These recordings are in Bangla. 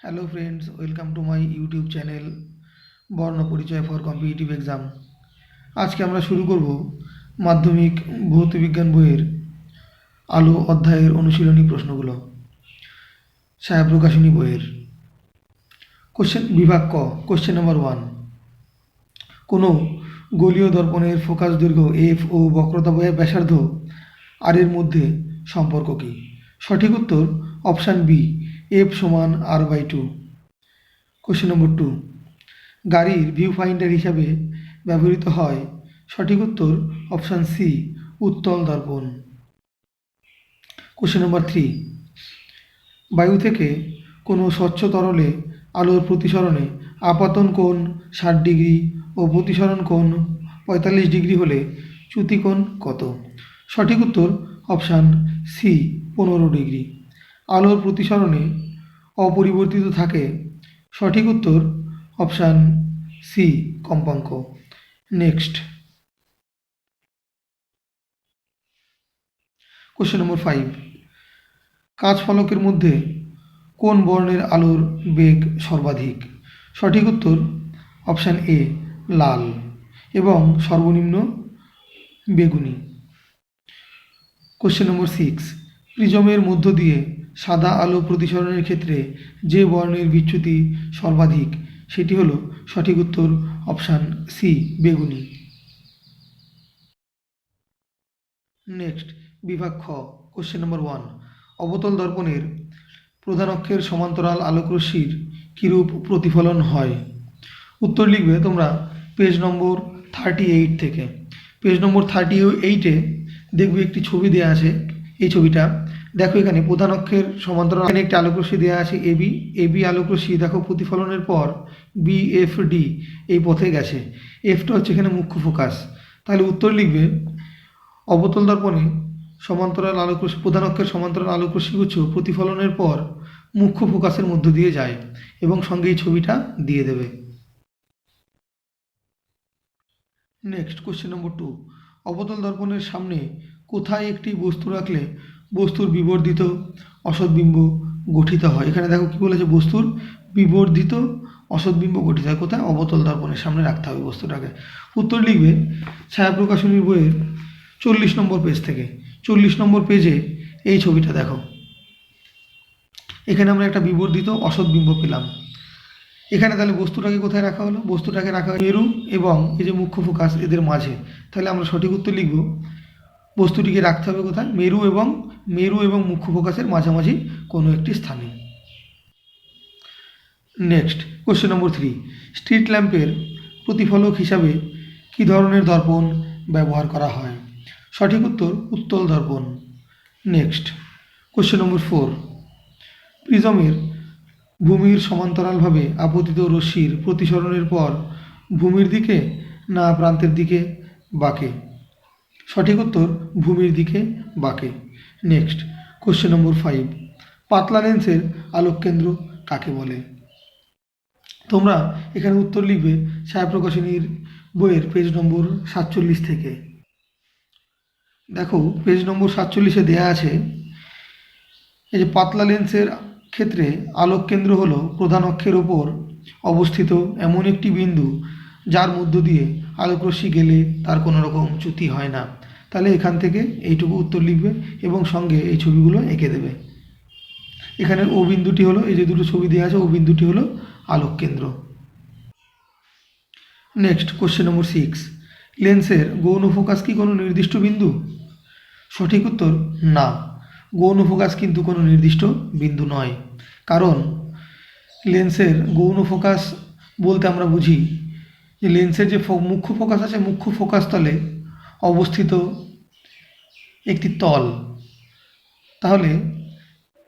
Hello friends welcome to my YouTube channel Barna Parichay for competitive exam আজকে আমরা শুরু করব মাধ্যমিক ভৌতবিজ্ঞান বইয়ের আলো অধ্যায়ের অনুশীলনী প্রশ্নগুলো ছায়া প্রকাশনী বইয়ের। কোশ্চেন বিভাগ ক কোশ্চেন নাম্বার ওয়ান কোনো গোলীয় দর্পণের ফোকাস দৈর্ঘ্য এফ ও বক্রতা বয়ের ব্যাসার্ধ আর এর মধ্যে সম্পর্ক কী? সঠিক উত্তর অপশান বি এফ সমান R by two question number two গাড়ির ভিউ ফাইন্ডার হিসাবে ব্যবহৃত হয়। সঠিক উত্তর অপশান সি উত্তল দর্পণ। কোশ্চেন নম্বর থ্রি বায়ু থেকে কোনো স্বচ্ছ তরলে আলোর প্রতিসরণে আপাতন কোণ ষাট ডিগ্রি ও প্রতিসরণ কোণ পঁয়তাল্লিশ ডিগ্রি হলে চ্যুতি কোণ কত? সঠিক উত্তর অপশান সি পনেরো ডিগ্রি। আলোর প্রতিসরণে অপরিবর্তিত থাকে। সঠিক উত্তর, অপশান সি কম্পাঙ্ক। নেক্সট কোশ্চেন নম্বর ফাইভ কাঁচ ফলকের মধ্যে কোন বর্ণের আলোর বেগ সর্বাধিক? সঠিক উত্তর, অপশান এ লাল এবং সর্বনিম্ন বেগুনি। কোশ্চেন নম্বর সিক্স প্রিজমের মধ্য দিয়ে সাদা আলো প্রতিসরণের ক্ষেত্রে যে বর্ণের বিচ্যুতি সর্বাধিক, সেটি হলো সঠিক উত্তর অপশান সি বেগুনি। নেক্সট, বিভাগ খ কোশ্চেন নম্বর ওয়ান অবতল দর্পণের প্রধান অক্ষের সমান্তরাল আলোকরশ্মির কিরূপ প্রতিফলন হয়? উত্তর লিখবে তোমরা পেজ নম্বর থার্টি এইট থেকে। পেজ নম্বর থার্টি এইটে দেখবে একটি ছবি দেওয়া আছে। এই ছবিটা দেখো এখানে প্রধান অক্ষের সমান্তরাল এখানে একটি আলোকরশ্মি দেওয়া আছে এবি এবি আলোকরশ্মি, দেখো প্রতিফলনের পর বি এফ ডি এই পথে গেছে। এফটা হচ্ছে এখানে মুখ্য ফোকাস। তাহলে উত্তর লিখবে, অবতল দর্পণে সমান্তরাল আলোকরশ্মি, প্রধান অক্ষের সমান্তরাল আলোকরশ্মিগুচ্ছ প্রতিফলনের পর মুখ্য ফোকাসের মধ্য দিয়ে যায় এবং সঙ্গে এই ছবিটা দিয়ে দেবে। নেক্সট কোশ্চেন নম্বর টু অবতল দর্পণের সামনে কোথায় একটি বস্তু রাখলে বস্তুর বিবর্ধিত অসৎবিম্ব গঠিত হয়। এখানে দেখো কী বলেছে? বস্তুর বিবর্ধিত অসৎবিম্ব গঠিত হয়। কোথায়? অবতল দর্পণের সামনে রাখতে হবে বস্তুটাকে। উত্তর লিখবে ছায়া প্রকাশনীর বইয়ের চল্লিশ নম্বর পেজ থেকে। চল্লিশ নম্বর পেজে এই ছবিটা দেখো। এখানে আমরা একটা বিবর্ধিত অসৎবিম্ব পেলাম। এখানে তাহলে বস্তুটাকে কোথায় রাখা হলো? বস্তুটাকে রাখা হয় মেরু এবং এই যে মুখ্য ফোকাস এদের মাঝে। তাহলে আমরা সঠিক উত্তর লিখব বস্তুটিকে রাখতে হবে কোথায়? মেরু এবং মেরু এবং মুখ্য ফোকাসের মাঝামাঝি কোনো একটি স্থানে। Next question number three street ল্যাম্পের প্রতিফলক হিসাবে কী ধরনের দর্পণ ব্যবহার করা হয়? সঠিক উত্তর, উত্তল দর্পণ। নেক্সট কোশ্চেন নম্বর ফোর প্রিজমের ভূমির সমান্তরালভাবে আপতিত রশ্মির প্রতিসরণের পর ভূমির দিকে না প্রান্তের দিকে বাঁকে? সঠিক উত্তর ভূমির দিকে বাঁকে। নেক্সট কোশ্চেন নম্বর ফাইভ পাতলা লেন্সের আলোককেন্দ্র কাকে বলে? তোমরা এখানে উত্তর লিখবে ছায়া প্রকাশনীর বইয়ের পেজ নম্বর সাতচল্লিশ থেকে। দেখো পেজ নম্বর সাতচল্লিশে দেয়া আছে, এই যে পাতলা লেন্সের ক্ষেত্রে আলোক কেন্দ্র হলো প্রধান অক্ষের ওপর অবস্থিত এমন একটি বিন্দু যার মধ্য দিয়ে আলোকরশ্মি গেলে তার কোনো রকম চ্যুতি হয় না। তাহলে এখান থেকে এইটুকু উত্তর লিখবে এবং সঙ্গে এই ছবিগুলো এঁকে দেবে। এখানের ও বিন্দুটি হলো, এই যে দুটো ছবি দেওয়া আছে, ও বিন্দুটি হলো আলোক কেন্দ্র। নেক্সট কোশ্চেন নম্বর সিক্স লেন্সের গৌণ ফোকাস কি কোনো নির্দিষ্ট বিন্দু? সঠিক উত্তর, না। গৌণ ফোকাস কিন্তু কোনো নির্দিষ্ট বিন্দু নয়। কারণ লেন্সের গৌণ ফোকাস বলতে আমরা বুঝি যে লেন্সের যে মুখ্য ফোকাস আছে, মুখ্য ফোকাস তলে অবস্থিত একটি তল। তাহলে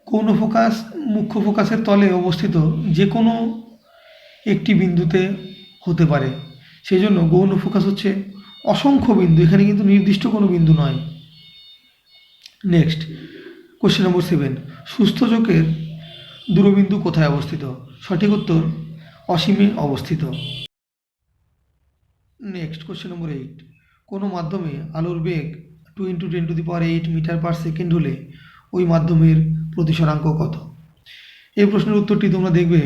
গৌণ ফোকাস মুখ্য ফোকাসের তলে অবস্থিত যে কোনো একটি বিন্দুতে হতে পারে। সেই জন্য গৌণ ফোকাস হচ্ছে অসংখ্য বিন্দু, এখানে কিন্তু নির্দিষ্ট কোনো বিন্দু নয়। নেক্সট কোশ্চেন নম্বর সেভেন সুস্থ চোখের দূরবিন্দু কোথায় অবস্থিত? সঠিক উত্তর, অসীমে অবস্থিত। নেক্সট কোশ্চেন নম্বর এইট কোনো মাধ্যমে আলোর বেগ two into ten to the power eight metre per second হলে ওই মাধ্যমের প্রতিসরাঙ্ক কত? এই প্রশ্নের উত্তরটি তোমরা দেখবে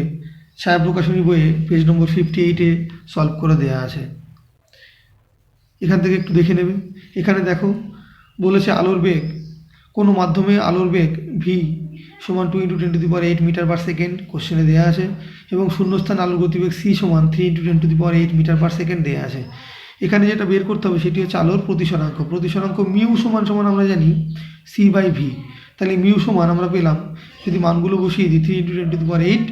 ছায়া প্রকাশনী বইয়ে পেজ নম্বর ফিফটি এইটে সলভ করে দেওয়া আছে। এখান থেকে একটু দেখে নেবে। এখানে দেখো, বলেছে আলোর বেগ, কোনো মাধ্যমে আলোর বেগ ভি সমান two into ten to the power eight metre per second কোশ্চেনে দেওয়া আছে এবং শূন্যস্থান আলোর গতিবেগ সি সমান three into ten to the power eight metre per second দেওয়া আছে। এখানে যেটা বের করতে হবে সেটি হচ্ছে আলোর প্রতিসরাঙ্ক। প্রতিসরাঙ্ক মিউ সমান সমান আমরা জানি সি বাই ভি তাহলে মিউ সমান আমরা পেলাম যদি মানগুলো বসিয়ে দিই three into ten to the power eight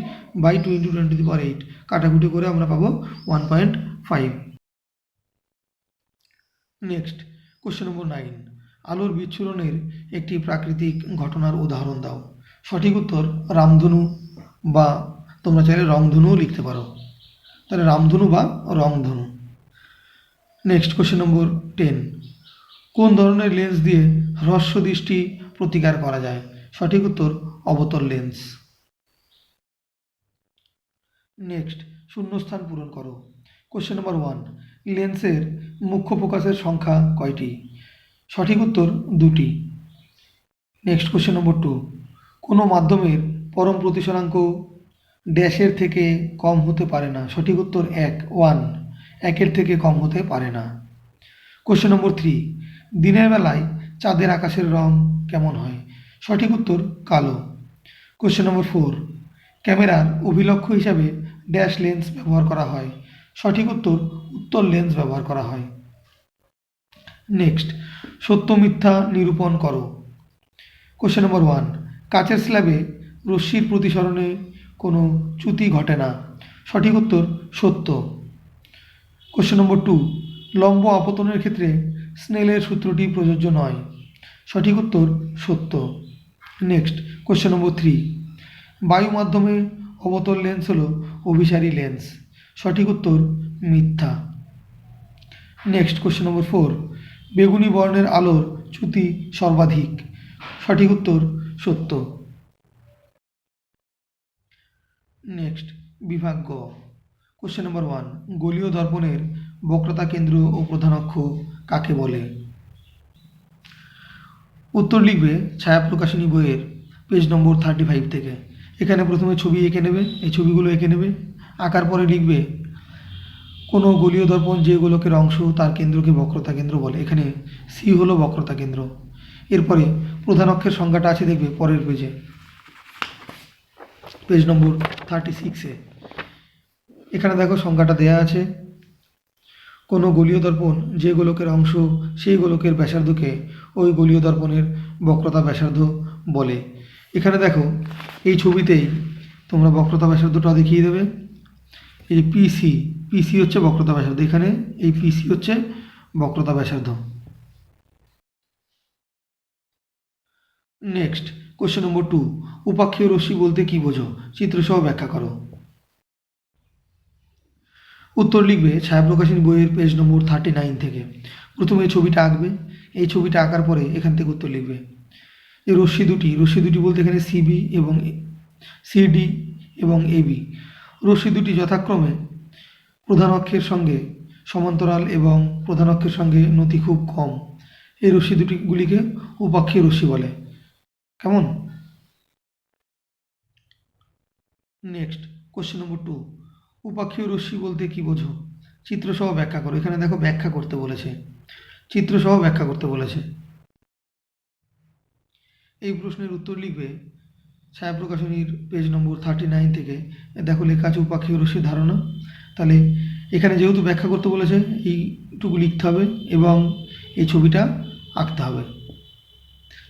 by two into ten to the power eight কাটাকুটি করে আমরা পাবো one point five next question number nine আলোর বিচ্ছুরণের একটি প্রাকৃতিক ঘটনার উদাহরণ দাও। সঠিক উত্তর রামধনু বা তোমরা চাইলে রংধনুও লিখতে পারো। তাহলে রামধনু বা রংধনু। নেক্সট কোশ্চেন নম্বর টেন কোন ধরনের লেন্স দিয়ে হ্রস্ব দৃষ্টি প্রতিকার করা যায়? সঠিক উত্তর অবতল লেন্স নেক্সট শূন্যস্থান পূরণ করো। কোশ্চেন নম্বর ওয়ান লেন্সের মুখ্য ফোকাসের সংখ্যা কয়টি? সঠিক উত্তর দুটি। নেক্সট কোশ্চেন নম্বর টু কোনো মাধ্যমের পরম প্রতিসরাঙ্ক ড্যাশের থেকে কম হতে পারে না। সঠিক উত্তর এক, ওয়ান, একের থেকে কম হতে পারে না। কোশ্চেন নম্বর থ্রি দিনের বেলায় চাঁদের আকাশের রং কেমন হয়? সঠিক উত্তর কালো। কোশ্চেন নম্বর ফোর ক্যামেরার অভিলক্ষ্য হিসাবে ড্যাশ লেন্স ব্যবহার করা হয়। সঠিক উত্তর উত্তর লেন্স ব্যবহার করা হয়। নেক্সট সত্য মিথ্যা নিরূপণ করো। কোশ্চেন নম্বর ওয়ান কাচের স্ল্যাবে রশ্মির প্রতিসরণে কোনো চ্যুতি ঘটে না। সঠিক উত্তর সত্য। কোশ্চেন নম্বর টু লম্ব আপতনের ক্ষেত্রে স্নেলের সূত্রটি প্রযোজ্য নয়। সঠিক উত্তর সত্য। নেক্সট কোশ্চেন নম্বর থ্রি বায়ু মাধ্যমে অবতল লেন্স হলো অভিসারী লেন্স সঠিক উত্তর মিথ্যা। নেক্সট কোশ্চেন নম্বর ফোর বেগুনি বর্ণের আলোর চ্যুতি সর্বাধিক। সঠিক উত্তর সত্য। নেক্সট বিভাগ গ কোশ্চেন নম্বর ওয়ান গোলীয় দর্পণের বক্রতা কেন্দ্র ও প্রধান অক্ষ কাকে বলে? উত্তর লিখবে ছায়া প্রকাশনী বইয়ের পেজ নম্বর থার্টি ফাইভ থেকে। এখানে প্রথমে ছবি এঁকে নেবে, এই ছবিগুলো এঁকে নেবে। আঁকার পরে লিখবে, কোনো গোলীয় দর্পণ যে গোলকের অংশ তার কেন্দ্রকে বক্রতা কেন্দ্র বলে। এখানে সি হলো বক্রতা কেন্দ্র। এরপরে প্রধান অক্ষের সংজ্ঞাটা আছে দেখবে, পরের পেজে পেজ নম্বর থার্টি সিক্সে এখানে দেখো সংজ্ঞাটা দেয়া আছে, কোনো গোলীয় দর্পণ যে গোলকের অংশ সেই গোলকের ব্যাসার্ধকে ওই গোলীয় দর্পণের বক্রতা ব্যাসার্ধ বলে। এখানে দেখো, এই ছবিতেই তোমরা বক্রতা ব্যাসার্ধটা দেখিয়ে দেবে। এই যে পিসি পিসি হচ্ছে বক্রতা ব্যাসার্ধ। এখানে এই পিসি হচ্ছে বক্রতা ব্যাসার্ধ। নেক্সট কোশ্চেন নম্বর টু উপাক্ষীয় রশ্মি বলতে কি বোঝো? চিত্রসহ ব্যাখ্যা করো। উত্তর লিখবে ছায়া প্রকাশনী বইয়ের পেজ নম্বর থার্টি নাইন থেকে। প্রথমে ছবিটা আঁকবে। এই ছবিটা আঁকার পরে এখান থেকে উত্তর লিখবে। এই রশ্মি দুটি রশ্মি দুটি বলতে এখানে সিবি এবং সিডি এবং এবি রশ্মি দুটি যথাক্রমে প্রধান অক্ষের সঙ্গে সমান্তরাল এবং প্রধান অক্ষের সঙ্গে নতি খুব কম। এই রশ্মি দুটিগুলিকে উপাক্ষীয় রশ্মি বলে। কেমন? নেক্সট কোশ্চেন নম্বর টু উপাক্ষীয় রশ্মি বলতে কি বোঝো? চিত্রসহ ব্যাখ্যা করো। এখানে দেখো ব্যাখ্যা করতে বলেছে। চিত্রসহ ব্যাখ্যা করতে বলেছে। এই প্রশ্নের উত্তর লিখবে ছায়া প্রকাশনীর পেজ নম্বর থার্টি নাইন থেকে। দেখো লেখা আছে উপাক্ষীয় রশ্মির ধারণা। তাহলে এখানে যেহেতু ব্যাখ্যা করতে বলেছে, এইটুকু লিখতে হবে এবং এই ছবিটা আঁকতে হবে।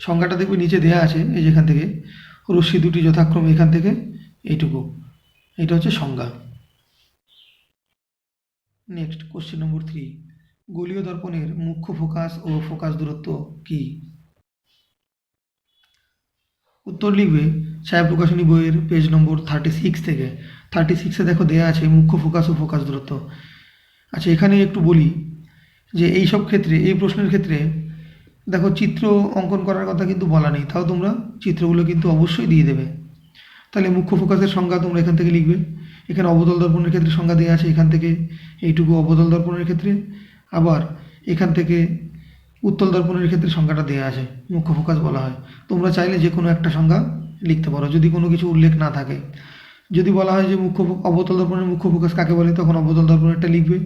সংজ্ঞাটা দেখবে নিচে দেয়া আছে, এই যেখান থেকে। রশ্মি দুটি যথাক্রমে এখান থেকে, এইটুকু। এটা হচ্ছে সংজ্ঞা। নেক্সট কোশ্চেন নম্বর থ্রি গোলীয় দর্পণের মুখ্য ফোকাস ও ফোকাস দূরত্ব কি? উত্তর লিখবে ছায়া প্রকাশনী বইয়ের পেজ নম্বর থার্টি সিক্স থেকে। থার্টি সিক্সে দেখো দেয়া আছে মুখ্য ফোকাস ও ফোকাস দূরত্ব। আচ্ছা এখানে একটু বলি যে এই সব ক্ষেত্রে, এই প্রশ্নের ক্ষেত্রে দেখো, চিত্র অঙ্কন করার কথা কিন্তু বলা নেই। তাও তোমরা চিত্রগুলো কিন্তু অবশ্যই দিয়ে দেবে। তাহলে মুখ্য ফোকাসের সংজ্ঞা তোমরা এখান থেকে লিখবে। এখানে অবতল দর্পণের ক্ষেত্রে সংজ্ঞা দেওয়া আছে, এখান থেকে এইটুকু অবতল দর্পণের ক্ষেত্রে। আবার এখান থেকে উত্তল দর্পণের ক্ষেত্রে সংজ্ঞাটা দেওয়া আছে, মুখ্য ফোকাস বলা হয়। তোমরা চাইলে যে কোনো একটা সংজ্ঞা লিখতে পারো, যদি কোনো কিছু উল্লেখ না থাকে। যদি বলা হয় যে মুখ্য অবতল দর্পণের মুখ্য ফোকাস কাকে বলে, তখন অবতল দর্পণেরটা লিখবে।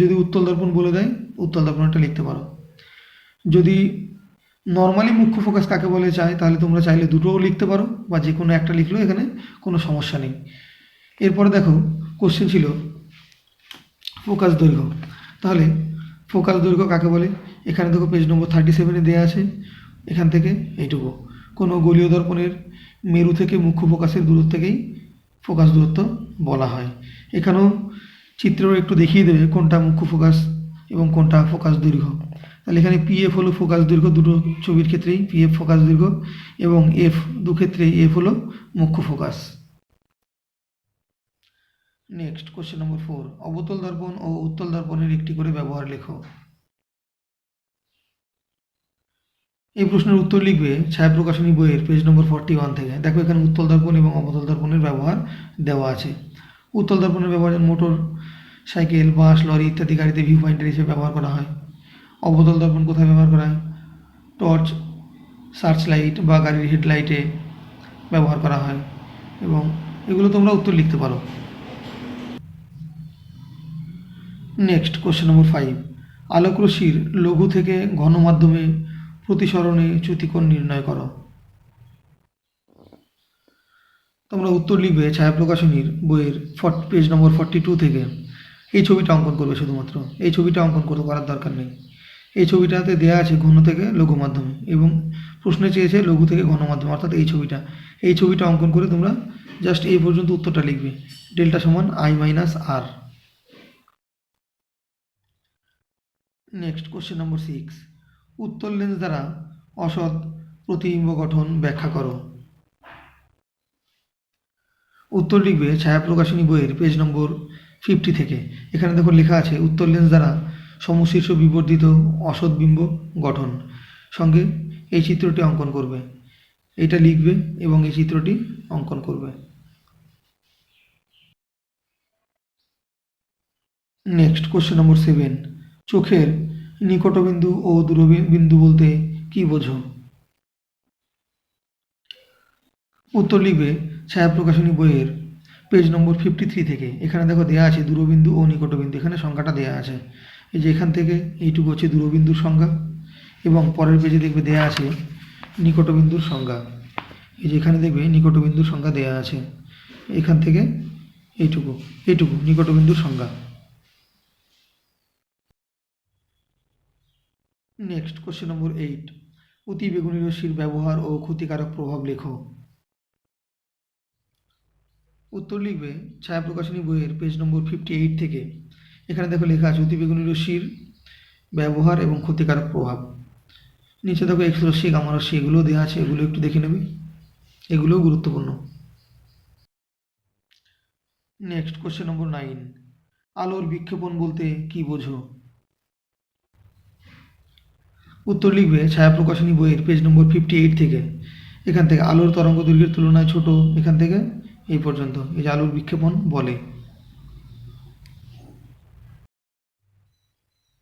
যদি উত্তল দর্পণ বলে দেয়, উত্তল দর্পণেরটা লিখতে পারো। যদি নর্মালি মুখ্য ফোকাস কাকে বলে চায়, তাহলে তোমরা চাইলে দুটোও লিখতে পারো, বা যে কোনো একটা লিখলেও এখানে কোনো সমস্যা নেই। এরপরে দেখো কোশ্চেন ছিল ফোকাস দৈর্ঘ্য। তাহলে ফোকাস দৈর্ঘ্য কাকে বলে? এখানে দেখো পেজ নম্বর থার্টি সেভেনে দেওয়া আছে, এখান থেকে এইটুকু। কোনো গলীয় দর্পণের মেরু থেকে মুখ্য ফোকাসের দূরত্ব থেকেই ফোকাস দূরত্ব বলা হয়। এখানেও চিত্র একটু দেখিয়ে দেবে কোনটা মুখ্য ফোকাস এবং কোনটা ফোকাস দৈর্ঘ্য। তাহলে এখানে পিএফ হলো ফোকাস দৈর্ঘ্য দুটো ছবির ক্ষেত্রেই পিএফ ফোকাস দৈর্ঘ্য এবং এফ দু ক্ষেত্রেই এফ হলো মুখ্য focus. Next question number four অবতল দর্পণ ও উত্তল দর্পণের একটি করে ব্যবহার লেখো। এই প্রশ্নের উত্তর লিখবে ছায়া প্রকাশনী বইয়ের পেজ নম্বর ফর্টি ওয়ান থেকে। দেখো এখানে উত্তল দর্পণ এবং অবতল দর্পণের ব্যবহার দেওয়া আছে। উত্তল দর্পণের ব্যবহার মোটর, সাইকেল, বাস, লরি ইত্যাদি গাড়িতে ভিউ পয়েন্টার হিসেবে ব্যবহার করা হয়। অবতল দর্পণ কোথায় ব্যবহার করা হয়? টর্চ সার্চ লাইট বা গাড়ির হেডলাইটে ব্যবহার করা হয় এবং এগুলো তোমরা উত্তর লিখতে পারো। Next, question number five. আলোকরশ্মির লঘু থেকে ঘন মাধ্যমে প্রতিসরণে চ্যুতিকোণ নির্ণয় করো। তোমরা উত্তর লিখবে ছায়া প্রকাশনীর বইয়ের পেজ নম্বর ফর্টি টু থেকে। এই ছবিটা অঙ্কন করবে শুধুমাত্র। এই ছবিটা অঙ্কন করতে করার দরকার নেই। এই ছবিটাতে দেওয়া আছে ঘন থেকে লঘু মাধ্যমে এবং প্রশ্নে চেয়েছে লঘু থেকে ঘন মাধ্যমে অর্থাৎ এই ছবিটা। এই ছবিটা অঙ্কন করে তোমরা জাস্ট এই পর্যন্ত উত্তরটা লিখবে। ডেল্টা সমান I minus R next question number six উত্তর লেন্স দ্বারা অসৎ প্রতিবিম্ব গঠন ব্যাখ্যা করো। উত্তর লিখবে ছায়া প্রকাশনী বইয়ের পেজ নম্বর ফিফটি থেকে। এখানে দেখো লেখা আছে, উত্তর লেন্স দ্বারা সমশীর্ষ বিবর্ধিত অসৎ বিম্ব গঠন। সঙ্গে এই চিত্রটি অঙ্কন করবে। এটা লিখবে এবং এই চিত্রটি অঙ্কন করবে। নেক্সট কোশ্চেন নম্বর সেভেন চোখের নিকটবিন্দু ও দূরবিন্দু বলতে কি বোঝো? উত্তর লিখবে ছায়া প্রকাশনী বইয়ের পেজ নম্বর ফিফটি থ্রি থেকে। এখানে দেখো দেওয়া আছে দূরবিন্দু ও নিকটবিন্দু। এখানে সংখ্যাটা দেওয়া আছে। এই যে এখান থেকে এইটুকু হচ্ছে দূরবিন্দুর সংজ্ঞা, এবং পরের পেজে দেখবে দেয়া আছে নিকটবিন্দুর সংজ্ঞা। এই যে এখানে দেখবে নিকটবিন্দুর সংজ্ঞা দেয়া আছে। এখান থেকে এইটুকু এইটুকু নিকটবিন্দুর সংজ্ঞা। নেক্সট কোশ্চেন নম্বর এইট অতি বেগুনি রশ্মির ব্যবহার ও ক্ষতিকারক প্রভাব লেখো। উত্তর লিখবে, ছায়া প্রকাশনী বইয়ের পেজ নম্বর ফিফটি এইট থেকে। এখানে দেখো লেখা আছে অতি বেগুনি রশ্মির ব্যবহার এবং ক্ষতিকারক প্রভাব। নিচে দেখো এক্স রশ্মি, গামা রশ্মি, এগুলোও দেওয়া আছে, এগুলো একটু দেখে নেবে। এগুলোও গুরুত্বপূর্ণ। নেক্সট কোশ্চেন নম্বর নাইন আলোর বিক্ষেপণ বলতে কি বোঝো? উত্তর লিখবে ছায়া প্রকাশনী বইয়ের পেজ নম্বর ফিফটি এইট থেকে। এখান থেকে আলোর তরঙ্গ দৈর্ঘ্যের তুলনায় ছোট, এখান থেকে এই পর্যন্ত। এই যে আলোর বিক্ষেপণ বলে।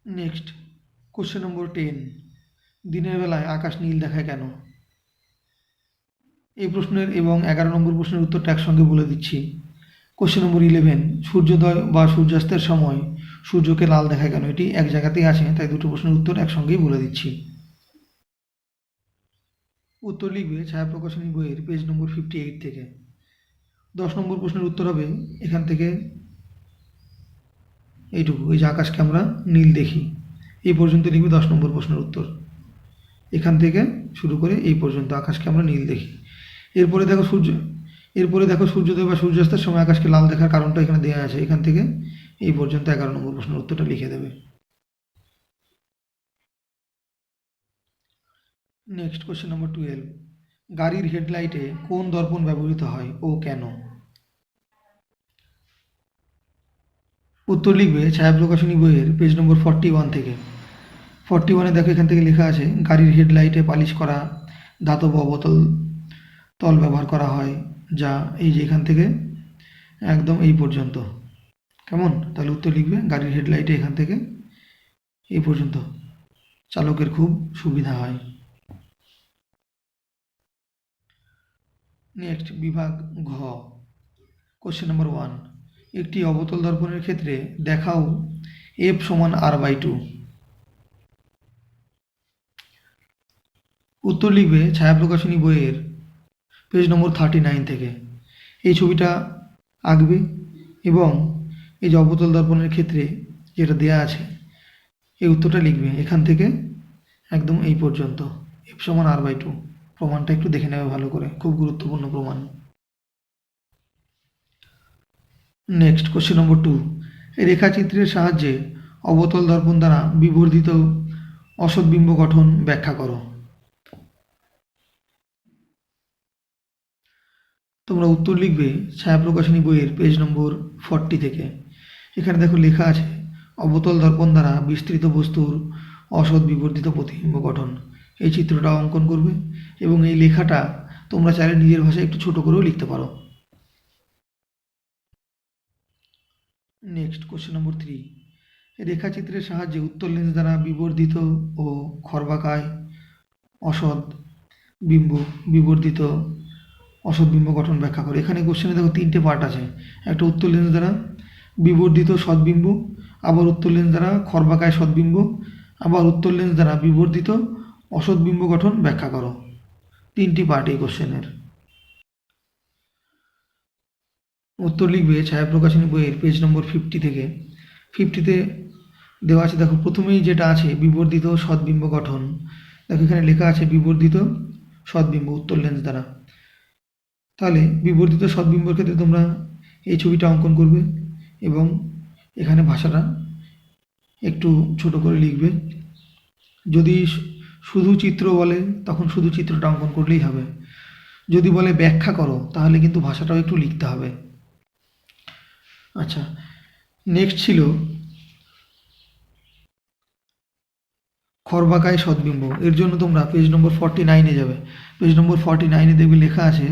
নেক্সট কোশ্চেন নম্বর টেন দিনের বেলায় আকাশ নীল দেখায় কেন? এই প্রশ্নের এবং এগারো নম্বর প্রশ্নের উত্তরটা একসঙ্গে বলে দিচ্ছি। কোশ্চেন নম্বর ইলেভেন সূর্যোদয় বা সূর্যাস্তের সময় সূর্যকে লাল দেখায় কেন? এটি এক জায়গাতেই আছে তাই দুটো প্রশ্নের উত্তর একসঙ্গেই বলে দিচ্ছি। উত্তর লিখবে ছায়া প্রকাশনী বইয়ের পেজ নম্বর ফিফটি এইট থেকে। দশ নম্বর প্রশ্নের উত্তর হবে, এখান থেকে এইটুকু, এই যে আকাশকে আমরা নীল দেখি, এই পর্যন্ত লিখবে দশ নম্বর প্রশ্নের উত্তর। এখান থেকে শুরু করে এই পর্যন্ত আকাশকে আমরা নীল দেখি। এরপরে দেখো সূর্য, এরপরে দেখো সূর্যোদয় বা সূর্যাস্তের সময় আকাশকে লাল দেখার কারণটা এখানে দেওয়া আছে। এখান থেকে এই পর্যন্ত এগারো নম্বর প্রশ্নের উত্তরটা লিখে দেবে। নেক্সট কোয়েশ্চেন নম্বর টুয়েলভ গাড়ির হেডলাইটে কোন দর্পণ ব্যবহৃত হয় ও কেন? উত্তর লিখবে ছায়া প্রকাশনী বইয়ের পেজ নম্বর ফর্টি ওয়ান থেকে। ফর্টি ওয়ানে দেখো এখান থেকে লেখা আছে, গাড়ির হেডলাইটে পালিশ করা ধাতব অবতল তল ব্যবহার করা হয়, যা এই যে এখান থেকে একদম এই পর্যন্ত। কেমন? তাহলে উত্তর লিখবে, গাড়ির হেডলাইটে এখান থেকে এই পর্যন্ত। চালকের খুব সুবিধা হয়। নেক্সট বিভাগ ঘ কোশ্চেন নাম্বার ওয়ান একটি অবতল দর্পণের ক্ষেত্রে দেখাও এফ সমান আর বাই টু উত্তর লিখবে ছায়া প্রকাশনী বইয়ের পেজ নম্বর থার্টি নাইন থেকে। এই ছবিটা আঁকবে এবং এই যে অবতল দর্পণের ক্ষেত্রে যেটা দেয়া আছে, এই উত্তরটা লিখবে এখান থেকে একদম এই পর্যন্ত। এফ সমান আর বাই টু প্রমাণটা একটু দেখে নেবে ভালো করে। খুব গুরুত্বপূর্ণ প্রমাণ। নেক্সট কোশ্চেন নম্বর টু রেখাচিত্রের সাহায্যে অবতল দর্পণ দ্বারা বিবর্ধিত অসৎবিম্ব গঠন ব্যাখ্যা করো। তোমরা উত্তর লিখবে ছায়া প্রকাশনী বইয়ের পেজ নম্বর ফর্টি থেকে। এখানে দেখো লেখা আছে, অবতল দর্পণ দ্বারা বিস্তৃত বস্তুর অসৎ বিবর্ধিত প্রতিবিম্ব গঠন। এই চিত্রটা অঙ্কন করবে এবং এই লেখাটা তোমরা চাইলে নিজের ভাষায় একটু ছোট করেও লিখতে পারো। নেক্সট কোশ্চেন নম্বর থ্রি রেখাচিত্রের সাহায্যে উত্তর লেন্স দ্বারা বিবর্ধিত ও খর্বাকায় অসৎ বিম্ব বিবর্ধিত অসৎ বিম্ব গঠন ব্যাখ্যা করে। এখানে কোশ্চেনে দেখো তিনটে পার্ট আছে। একটা উত্তর লেন্স দ্বারা বিবর্ধিত সদ্বিম্ব আবার উত্তর লেন্স দ্বারা খর্বাকায় সদ্বিম্ব আবার উত্তর লেন্স দ্বারা বিবর্ধিত অসৎ বিম্ব গঠন ব্যাখ্যা করো। তিনটি পার্ট এই কোশ্চেনের উত্তর লিখবে ছায়া প্রকাশনী বইয়ের পেজ নম্বর ফিফটি থেকে। ফিফটিতে দেওয়া আছে, দেখো, প্রথমেই যেটা আছে, বিবর্ধিত সদ্বিম্ব গঠন। দেখো, এখানে লেখা আছে বিবর্ধিত সদ্বিম্ব, উত্তর লেন্স দ্বারা। তাহলে বিবর্ধিত সদ্বিম্বর ক্ষেত্রে তোমরা এই ছবিটা অঙ্কন করবে এবং এখানে ভাষাটা একটু ছোট করে লিখবে। যদি শুধু চিত্র বলে, তখন শুধু চিত্রটা অঙ্কন করলেই হবে। যদি বলে ব্যাখ্যা করো, তাহলে কিন্তু ভাষাটাও একটু লিখতে হবে। আচ্ছা নেক্সট ছিল খরবাকায় সদ্বিম্ব। এর জন্য তোমরা পেজ নম্বর ফর্টি নাইনে যাবে। পেজ নম্বর ফর্টি নাইনে দেখবে লেখা আছে,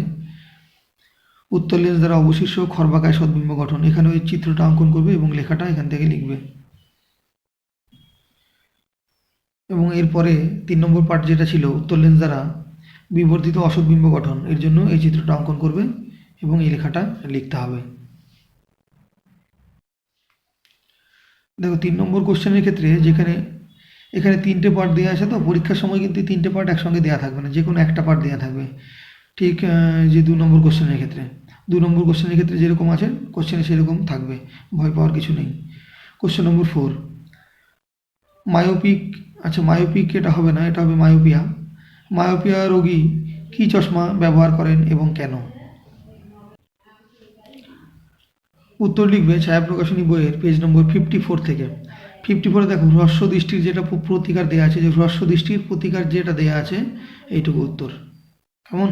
উত্তর লেন্স দ্বারা অবশিষ্ট খরবাকায় সদ্বিম্ব গঠন। এখানে ওই চিত্রটা অঙ্কন করবে এবং লেখাটা এখান থেকে লিখবে। এবং এরপরে তিন নম্বর পার্ট যেটা ছিল, উত্তর লেন্স দ্বারা বিবর্ধিত অসৎবিম্ব গঠন। এর জন্য এই চিত্রটা অঙ্কন করবে এবং এই লেখাটা লিখতে হবে। দেখো, তিন নম্বর কোশ্চেনের ক্ষেত্রে যেখানে, এখানে তিনটে পার্ট দেওয়া আছে তো, পরীক্ষার সময় কিন্তু তিনটে পার্ট একসঙ্গে দেওয়া থাকবে না যে কোনো একটা পার্ট দেওয়া থাকবে। ঠিক যে দু নম্বর কোশ্চেনের ক্ষেত্রে। দু নম্বর কোশ্চেনের ক্ষেত্রে যেরকম আছে কোশ্চেনে সেরকম থাকবে, ভয় পাওয়ার কিছু নেই। কোশ্চেন নম্বর ফোর মায়োপিক আচ্ছা মায়োপিক এটা হবে না, এটা হবে মায়োপিয়া মায়োপিয়া রোগী কী চশমা ব্যবহার করেন এবং কেন? উত্তর লিখবে ছায়া প্রকাশনী বইয়ের পেজ নম্বর ফিফটি ফোর থেকে। ফিফটি ফোরে দেখো, হ্রস্ব দৃষ্টির যেটা প্রতিকার দেওয়া আছে, যে হ্রস্ব দৃষ্টির প্রতিকার যেটা দেওয়া আছে, এইটুকু উত্তর। কেমন?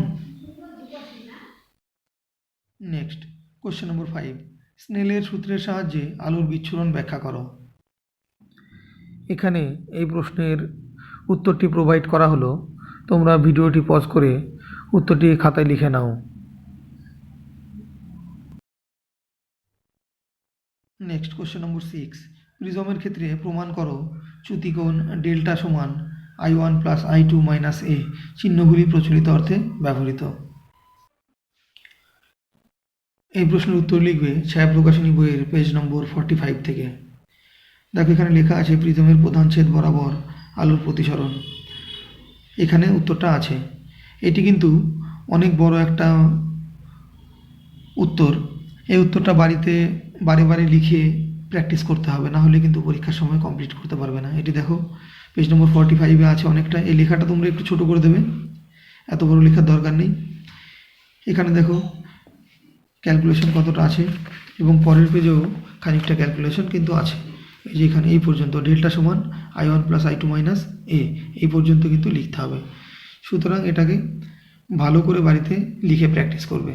নেক্সট কোশ্চেন নম্বর ফাইভ স্নেলের সূত্রের সাহায্যে আলোর বিচ্ছুরণ ব্যাখ্যা করো। এখানে এই প্রশ্নের উত্তরটি প্রোভাইড করা হলো। তোমরা ভিডিওটি পজ করে উত্তরটি খাতায় লিখে নাও। নেক্সট কোশ্চেন নম্বর সিক্স প্রিজমের ক্ষেত্রে প্রমাণ করো চ্যুতিকোণ ডেল্টা সমান I one plus I two minus A চিহ্নগুলি প্রচলিত অর্থে ব্যবহৃত। এই প্রশ্নের উত্তর লিখবে ছায়া প্রকাশনী বইয়ের পেজ নম্বর ফর্টি ফাইভ থেকে। দেখো এখানে লেখা আছে প্রিজমের প্রধান ছেদ বরাবর আলোর প্রতিসরণ। এখানে উত্তরটা আছে। এটি কিন্তু অনেক বড় একটা উত্তর। এই উত্তরটা বাড়িতে, বারে বারে লিখে প্র্যাকটিস করতে হবে, না হলে কিন্তু পরীক্ষার সময় কমপ্লিট করতে পারবে না। এটি দেখো পেজ নম্বর ফর্টি ফাইভে আছে অনেকটা। এই লেখাটা তোমরা একটু ছোট করে দেবে। এত বড় লেখার দরকার নেই। এখানে দেখো ক্যালকুলেশন কতটা আছে এবং পরের পেজেও খানিকটা ক্যালকুলেশন কিন্তু আছে। এই যে এখানে, এই পর্যন্ত ডেল্টা সমান I one plus I two minus A এই পর্যন্ত কিন্তু লিখতে হবে। সুতরাং এটাকে ভালো করে বাড়িতে লিখে প্র্যাকটিস করবে।